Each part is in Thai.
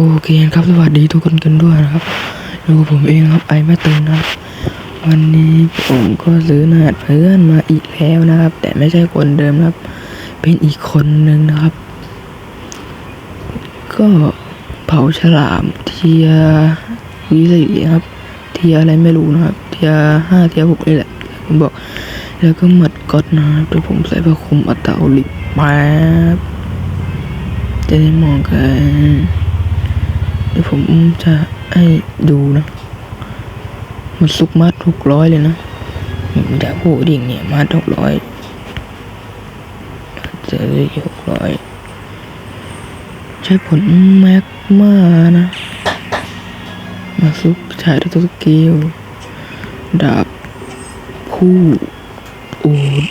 โอเคครับสวัสดีทุกคนกันด้วยนะครับอยู่กับผมเองครับไอแม่ตึงนะวันนี้ผมก็ซื้อหนาดเพื่อนมาอีกแล้วนะครับ แต่ไม่ใช่คนเดิมครับ เป็นอีกคนหนึ่งนะครับ ก็เผาฉลามเทียวิสิครับ เทียอะไรไม่รู้นะครับ เทียห้าเทียหกนี่แหละผมบอก แล้วก็หมัดก๊อตนะครับเดี๋ยวผมใส่ผ้าคลุมอัตตาลิกมาจะได้มองกัน เดี๋ยวผมจะให้ดูนะ มันซุกมัดหกร้อยเลยนะจะพูดดิ่งเนี่ยมัดหกร้อยจะได้หกร้อยใช้ผลแม็กมานะ มาซุกใช้ด้วยตัวสกิลดาบคู่โอ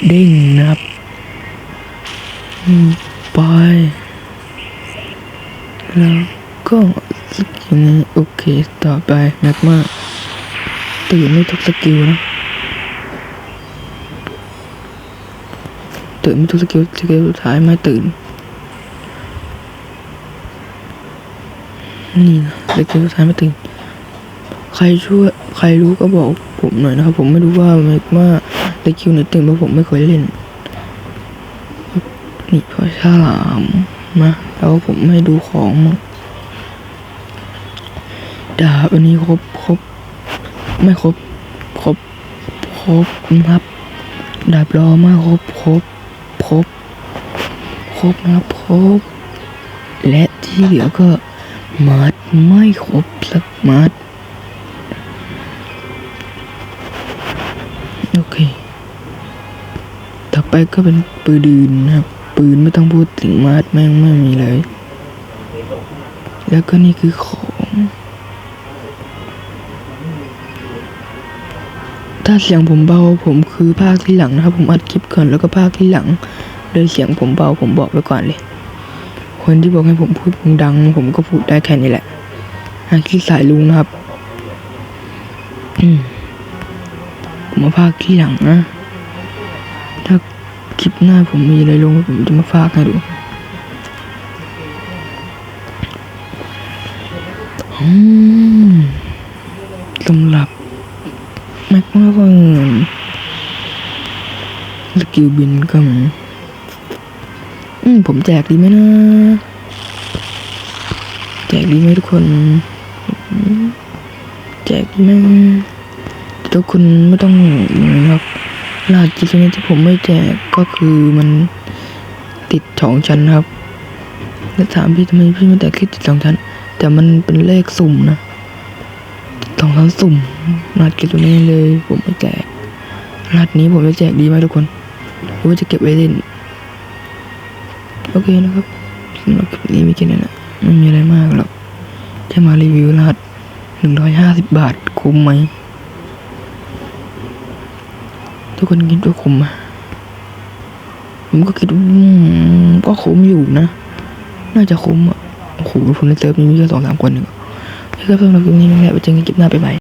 เด้งนะับไปแล้วก็ สกิลนี้โอเค ต่อไปแม็กมาตื่นไม่ทุกสกิลนะตื่นไม่ทุกสกิลสกิลสุดท้ายไม่ตื่น นี่นะสกิลสุดท้ายไม่ตื่น ใครช่วยใครรู้ก็บอกผมหน่อยนะครับ ผมไม่รู้ว่าแม็กมาสกิลไหนตื่นเพราะผมไม่เคยเล่น นี่พอฉลามมาแล้วผมไม่ดูของมั้ง ดาบอันนี้ครบครบไม่ครบครบครบนะครับ ดาบรอมาครบครบครบครบนะครับครบและที่เหลือก็มัดไม่ครบสักมัดโอเค ต่อไปก็เป็นปืนดืนนะครับ ปืนไม่ต้องพูดถึงมาดแม่งไม่มีเลย แล้วก็นี่คือข ถ้าเสียงผมเบาผมคือภาคที่หลังนะครับ ผมอัดคลิปก่อนแล้วก็ภาคที่หลังเลยเสียงผมเบาผมบอกไว้ก่อนเลย คนที่บอกให้ผมพูดดัง ผมก็พูดได้แค่นี้แหละอาคิดสายลุงนะครับผมมาภาคที่หลังนะ ถ้าคลิปหน้าผมมีอะไรลงผมจะมาฝากให้ดูอืมสำหรับ แม็กมาก็เงินสกิลบินก็มีอืมผมแจกดีไหมนะ แจกดีไหมทุกคน แจกดีไหมทุกคนไม่ต้องนะครับรหัสจิตนี้ที่ผมไม่แจกก็คือมันติดสองชั้นครับแล้วถามพี่ทำไมพี่ไม่แจกแค่ติดสองชั้น แต่มันเป็นเลขสุ่มนะ สองชั้นสุ่มรหัสเก็บตัวนี้เลย ผมไม่แจกรหัสนี้ผมจะแจกดีไหมทุกคนหรือว่าจะเก็บไว้เล่นโอเคนะครับสำหรับคลิปนี้มีแค่นี้นะไม่มีอะไรมากหรอกแค่มารีวิวรหัสหนึ่งร้อยห้าสิบบาทคุ้มไหมทุกคนคิดว่าคุ้มไหมผมก็คิดว่าก็คุ้มอยู่นะ น่าจะคุ้มอะโอ้โหคนในเซิร์ฟนี้มีแค่สองสามคนเอง นะครับสำหรั